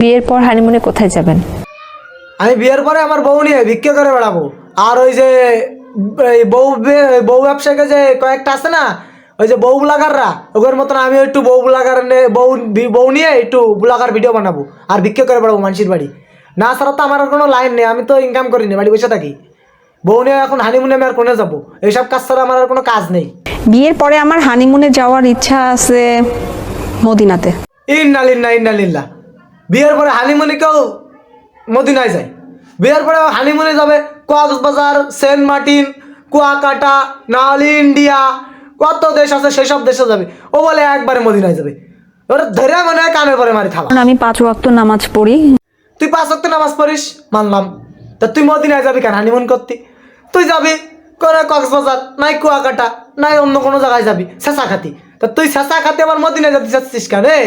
বিয়ের পর হানিমুনে কোথায় যাবেন? আমি বিয়ের পরে আমার বউ নিয়ে ভিক্ষে করে বেড়াবো। আর ওই যে এই বউ বউ ব্যবসাকে যে কয়েকটা আছে না ওই যে বউ ব্লাগাররা ওদের মতন আমি একটু বউ ব্লাগার বউ বউ নিয়ে একটু ব্লাগার ভিডিও বানাবো আর ভিক্ষে করে বেড়াবো মানুষের বাড়ি। না ছাড়া তো আমার আর কোনো লাইন নেই আমি তো ইনকাম করিনি বাড়ি বসে থাকি। বউ নিয়ে এখন হানিমুনে আমি আর কোনে যাব? এইসব কাজ ছাড়া আমার আর কোনো কাজ নেই। বিয়ের পরে আমার হানিমুনে যাওয়ার ইচ্ছা আছে মদিনাতে। ইন্নালিল্লা ইন্নালিল্লা বিয়ের পরে হানিমুনি কেউ মদিনায় যায়। বিয়ের পরে হানিমুনি যাবে কক্সবাজার সেন্ট মার্টিন কুয়াকাটা নাহলে ইন্ডিয়া কত দেশ আছে সেই সব দেশে যাবে। ও বলে একবারে মদিনায় যাবে। ওরা ধরে মনে হয় কানের পরে মারি থালা। আমি পাঁচ ওয়াক্ত নামাজ পড়ি। তুই পাঁচ ওয়াক্ত নামাজ পড়িস? মানলাম। তা তুই মদিনায় যাবি কেন হানিমুন করতে? তুই যাবি করে কক্সবাজার নাই কুয়াকাটা নাই অন্য কোনো জায়গায় যাবি শেষা খাতি। তা তুই শেষা খাতি আমার মদিনায় যেতে চাচ্ছিস কেন রে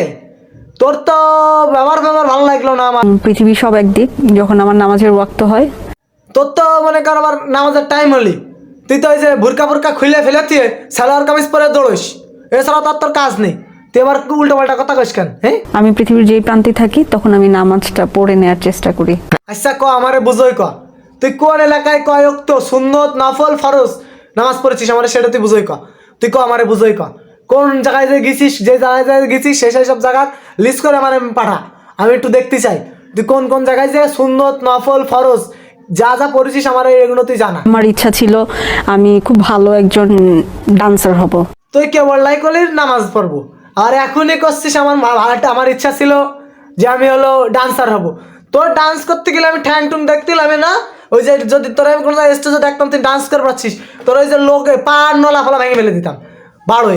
তোর তো ব্যবহার ব্যবহার ভালো লাগল না আমার। উম, পৃথিবী সব একদিক যখন আমার নামাজের ওয়াক্ত হয়। তোর তো মনে কর আবার নামাজের টাইম হলি। তুই তো ওই যে ভুরকা ফুরকা খুলে ফেলে তুই সালোয়ার কামিজ পরে দৌড়িস। এছাড়া তার তোর কাজ নেই। তুই এবার উল্টো পাল্টা কথা কইস কেন হ্যাঁ? আমি পৃথিবীর যেই প্রান্তে থাকি তখন আমি নামাজটা পড়ে নেওয়ার চেষ্টা করি। আচ্ছা ক আমারে বুঝোই ক। তুই কোন এলাকায় কয়ক তো সুন্নত নাফল ফরজ নামাজ পড়েছিস আমারে সেটা তুই বুঝোই ক। তুই ক আমারে বুঝোই ক। কোন জায়গায় যে গেছিস যে জায়গায় যে গেছিস সেই সেই সব জায়গার লিস্ট করে আমারে পাঠা। আমি একটু দেখতে চাই। তুই কোন কোন জায়গায় যে সুন্নত নফল ফরজ যা যা পড়েছিস আমার এগুলো তুই জানা। আমার ইচ্ছা ছিল আমি খুব ভালো একজন ডান্সার হব। তুই কেবল লাই করলি নামাজ পড়ব। আর এখনই করছিস আমার ভাড়াটা আমার ইচ্ছা ছিল যে আমি হলো ডান্সার হব। তোর ডান্স করতে গেলে আমি ঠ্যাং টুং দেখতিলাম না ওই যে যদি তোর আমি কোনো স্টেজে দেখতাম তুই ডান্স করে পাচ্ছিস তোর ওই যে লোকে পা নলা ফলা ভেঙে ফেলে দিতাম। বারোই